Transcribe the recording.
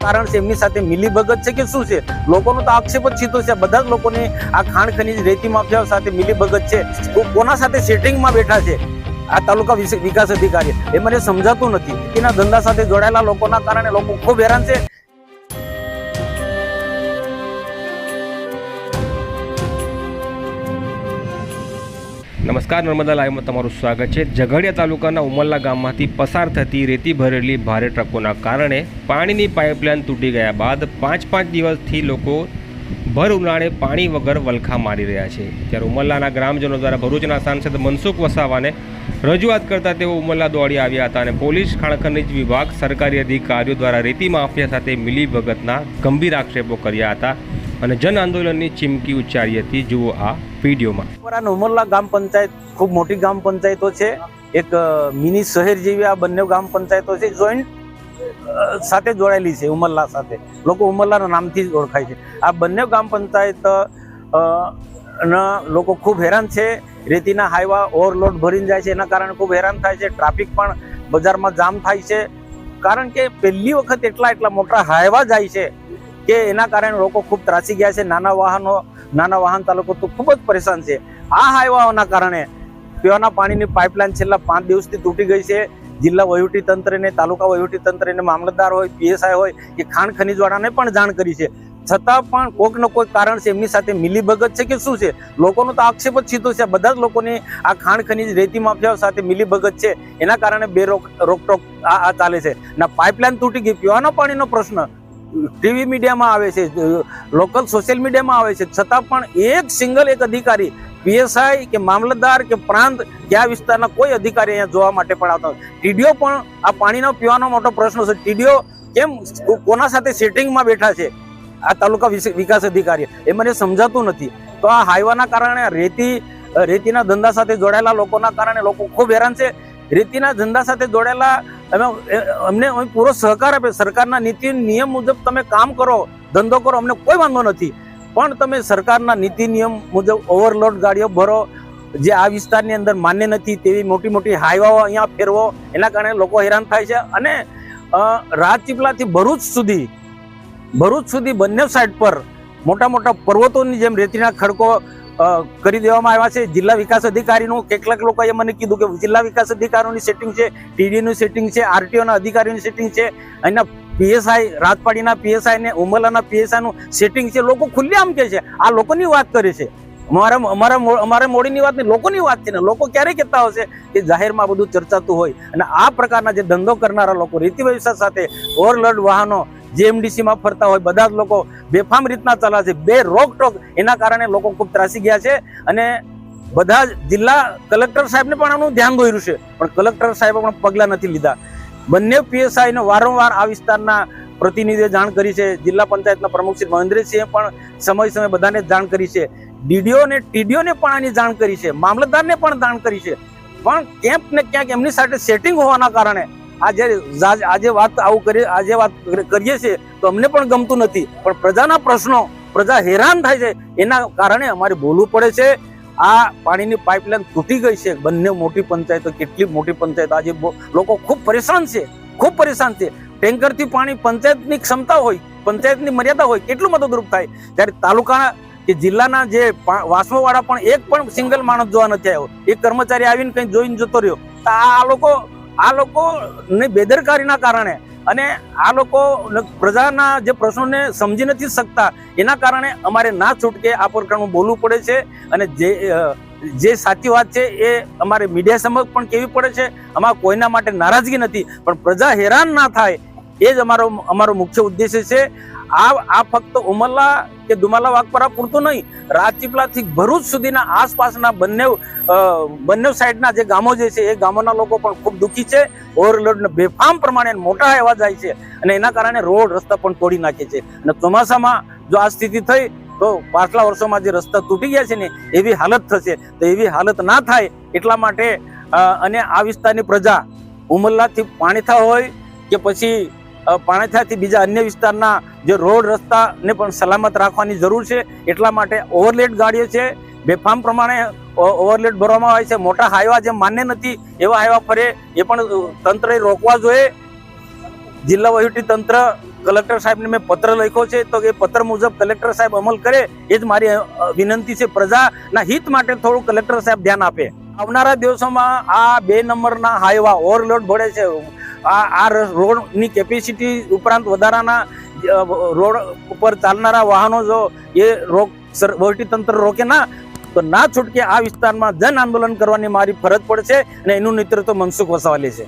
કારણ છે, એમની સાથે મિલીભગત છે કે શું છે? લોકોનો તો આક્ષેપ જ સીધો છે. બધા જ લોકોની આ ખાણ ખનીજ રેતી માફિયાઓ સાથે મિલીભગત છે. કો- કોના સાથે સેટિંગમાં બેઠા છે? આ તાલુકા વિકાસ અધિકારી. એ મને સમજાતું નથી. એના ધંધા સાથે જોડાયેલા લોકોના કારણે લોકો ખૂબ હેરાન છે. નમસ્કાર, નર્મદા લાઈવમાં તમારું સ્વાગત છે. ઝઘડિયા તાલુકાના ઉમરલા ગામમાંથી પસાર થતી રેતી ભરેલી ભારે ટ્રકોના કારણે પાણીની પાઇપલાઇન તૂટી ગયા બાદ પાંચ પાંચ દિવસથી લોકો ભર ઉનાળે પાણી વગર વલખા મારી રહ્યા છે. ત્યારે ઉમરલાના ગ્રામજનો દ્વારા ભરૂચના સાંસદ મનસુખ વસાવાને રજૂઆત કરતા તેઓ ઉમરલા દોડી આવ્યા હતા અને પોલીસ ખાણ ખનીજ વિભાગ સરકારી અધિકારીઓ દ્વારા રેતી માફિયા સાથે મિલીભગતના ગંભીર આક્ષેપો કર્યા હતા. અને જન આંદોલનની ચીમકી ઉચ્ચારી હતી જુઓ આ વિડીયોમાં. અને નોમરલા ગ્રામ પંચાયત ખૂબ મોટી ગામ પંચાયતો છે. એક મિની શહેર જેવી આ બંને ગ્રામ પંચાયતો છે, જોઈન્ટ સાથે જોડાયેલી છે ઉમરલા સાથે. લોકો ઉમરલાના નામથી જ ઓળખાય છે. આ બંને ગ્રામ પંચાયત ના લોકો ખૂબ હેરાન છે. રેતીના હાઈવા ઓવરલોડ ભરીને જાય છે, એના કારણે ખૂબ હેરાન થાય છે. ટ્રાફિક પણ બજારમાં જામ થાય છે. કારણ કે પહેલી વખત એટલા એટલા મોટા હાઈવા જાય છે. કે એના કારણે લોકો ખૂબ ત્રાસી ગયા છે. નાના વાહનો, નાના વાહન ચાલકો તો ખૂબ જ પરેશાન છે. આ હાઈવાઓના કારણે પીવાના પાણીની પાઇપલાઇન છેલ્લા પાંચ દિવસથી તૂટી ગઈ છે. જિલ્લા વહીવટી તંત્રને, તાલુકા વહીવટી તંત્રને મામલતદાર હોય, પીએસઆઈ હોય કે ખાણ ખનીજવાળાને પણ જાણ કરી છે. છતાં પણ કોઈક ને કોઈક કારણ છે, એમની સાથે મિલીભગત છે કે શું છે? લોકોનો તો આક્ષેપ જ સીધો છે. બધા જ લોકોની આ ખાણ ખનીજ રેતી માફિયાઓ સાથે મિલીભગત છે. એના કારણે બે રોક, રોકટોક આ ચાલે છે. ના, પાઇપલાઇન તૂટી ગઈ. પીવાના પાણીનો પ્રશ્ન ટીવી મીડિયામાં આવે છે, લોકલ સોશિયલ મીડિયામાં આવે છે. છતાં પણ એક સિંગલ એક અધિકારી, પીએસઆઈ કે મામલતદાર કે પ્રાંત કે આ વિસ્તારના કોઈ અધિકારી અહીંયા જોવા માટે પણ આવતા ટીડીઓ પણ આ પાણીનો પીવાનો મોટો પ્રશ્ન છે. ટીડીઓ કેમ કોના સાથે સેટિંગમાં બેઠા છે? આ તાલુકા વિકાસ અધિકારી. એ મને સમજાતું નથી. તો આ હાઈવાના કારણે, રેતી, રેતીના ધંધા સાથે જોડાયેલા લોકોના કારણે લોકો ખૂબ હેરાન છે. રેતીના ધંધા સાથે જોડાયેલા અમે અમને અમે પૂરો સહકાર આપે. સરકારના નીતિ, નિયમ મુજબ તમે કામ કરો, ધંધો કરો, અમને કોઈ વાંધો નથી. પણ તમે સરકારના નીતિ, નિયમ મુજબ ઓવરલોડ ગાડીઓ ભરો, જે આ વિસ્તારની અંદર માન્ય નથી તેવી મોટી મોટી હાઈવાઓ અહીંયા ફેરવો, એના કારણે લોકો હેરાન થાય છે. અને રાજપીપળાથી ભરૂચ સુધી ભરૂચ સુધી બંને સાઈડ પર મોટા મોટા પર્વતોની જેમ રેતીના ખડકો કરી દેવામાં આવ્યા છે. જિલ્લા વિકાસ અધિકારીનું કેટલાક લોકોએ મને કીધું કે જિલ્લા વિકાસ અધિકારીઓની સેટિંગ છે ટીડીનું સેટિંગ છે આરટીઓના અધિકારીઓની સેટિંગ છે. અહીંના પીએસઆઈ રાજપાડીના પીએસઆઈ ને ઉમરલાના પીએસઆઈનું સેટિંગ છે. લોકો ખુલ્લેઆમ કે છે. આ લોકોની વાત કરે છે. અમારા અમારા અમારા મોડીની વાત નહીં, લોકોની વાત છે ને. લોકો ક્યારે કહેતા હશે કે જાહેરમાં બધું ચર્ચાતું હોય? અને આ પ્રકારના જે ધંધો કરનારા લોકો, રીતિ વ્યવસાય સાથે ઓવરલોડ વાહનો JMDC માં ફરતા હોય, બધા જ લોકો બેફામ રીતના ચાલે છે. બે રોકટોક એના કારણે લોકો ખૂબ ત્રાસી ગયા છે અને બધા જ જિલ્લા કલેક્ટર સાહેબને પણ આનું ધ્યાન દોર્યું છે. પણ કલેક્ટર સાહેબે પણ પગલાં નથી લીધા. બંને પીએસઆઈને વારંવાર આ વિસ્તારના પ્રતિનિધિએ જાણ કરી છે. જિલ્લા પંચાયતના પ્રમુખ શ્રી મહેન્દ્રસિંહે પણ સમય સમય બધાને જાણ કરી છે. ડીડીઓ ને ટીડીઓ પણ આની જાણ કરી છે. મામલતદારને પણ જાણ કરી છે. પણ ક્યાંક ને ક્યાંક એમની સાથે સેટિંગ હોવાના કારણે આજે આજે વાત આવું કરી આજે વાત કરીએ છીએ તો અમને પણ ગમતું નથી. પણ પ્રજાના પ્રશ્નો, પ્રજા હેરાન થાય છે. એના કારણે અમારે બોલવું પડે છે. આ પાણીની પાઇપલાઇન તૂટી ગઈ છે. બંને મોટી પંચાયતો કેટલી મોટી પંચાયતો. આજે લોકો ખૂબ પરેશાન છે. ખૂબ પરેશાન છે. ટેન્કરથી પાણી પંચાયતની ક્ષમતા હોય, પંચાયતની મર્યાદા હોય, કેટલું મદદરૂપ થાય? ત્યારે તાલુકાના કે જિલ્લાના જે વાસમોવાળા પણ એક પણ સિંગલ માણસ જોવા નથી આવ્યો. એક કર્મચારી આવીને કંઈ જોઈને જતો રહ્યો. તો આ લોકો આ લોકોની બેદરકારીના કારણે અને આ લોકો પ્રજાના જે પ્રશ્નોને સમજી નથી શકતા, એના કારણે અમારે ના છૂટકે આ પ્રકારનું બોલવું પડે છે અને જે જે સાચી વાત છે એ અમારે મીડિયા સમક્ષ પણ કેવી પડે છે. અમારા કોઈના માટે નારાજગી નથી, પણ પ્રજા હેરાન ના થાય, એ જ અમારો અમારો મુખ્ય ઉદ્દેશ્ય છે. આ આ ફક્ત ઉમરલા કે દુમાલા વાઘપરા પૂરતું નહીં. રાજપીપળાથી ભરૂચ સુધીના આસપાસના બંને બંને સાઈડના જે ગામો જે છે, એ ગામોના લોકો પણ ખૂબ દુઃખી છે. ઓવરલોડને બેફામ પ્રમાણે મોટા એવા જાય છે અને એના કારણે રોડ રસ્તા પણ તોડી નાખે છે. અને ચોમાસામાં જો આ સ્થિતિ થઈ, તો પાછલા વર્ષોમાં જે રસ્તા તૂટી ગયા છે ને, એવી હાલત થશે. તો એવી હાલત ના થાય એટલા માટે અને આ વિસ્તારની પ્રજા ઉમરલાથી પાણીથા હોય કે પછી પાણીથાથી બીજા અન્ય વિસ્તારના જે રોડ રસ્તાને પણ સલામત રાખવાની જરૂર છે. એટલા માટે ઓવરલેડ ગાડીઓ છે. બેફામ પ્રમાણે ઓવરલેડ ભરવામાં આવે છે. મોટા હાઈવા જે માન્ય નથી એવા હાઈવા ફરે. એ પણ તંત્રએ રોકવા જોઈએ. જિલ્લા વહીવટી તંત્ર કલેક્ટર સાહેબને મેં પત્ર લખ્યો છે. તો એ પત્ર મુજબ કલેક્ટર સાહેબ અમલ કરે. એ જ મારી વિનંતી છે પ્રજાના હિત માટે થોડું કલેક્ટર સાહેબ ધ્યાન આપે. આવનારા દિવસોમાં આ બે નંબરના હાઈવા ઓવરલોડ ભળે છે. આ આ રોડની કેપેસિટી ઉપરાંત વધારાના રોડ ઉપર ચાલનારા વાહનો જો એ રોક સર- વહીવટીતંત્ર રોકે ના, તો ના છૂટકે આ વિસ્તારમાં જન આંદોલન કરવાની મારી ફરજ પડશે અને એનું નેતૃત્વ મનસુખ વસાવાલી છે.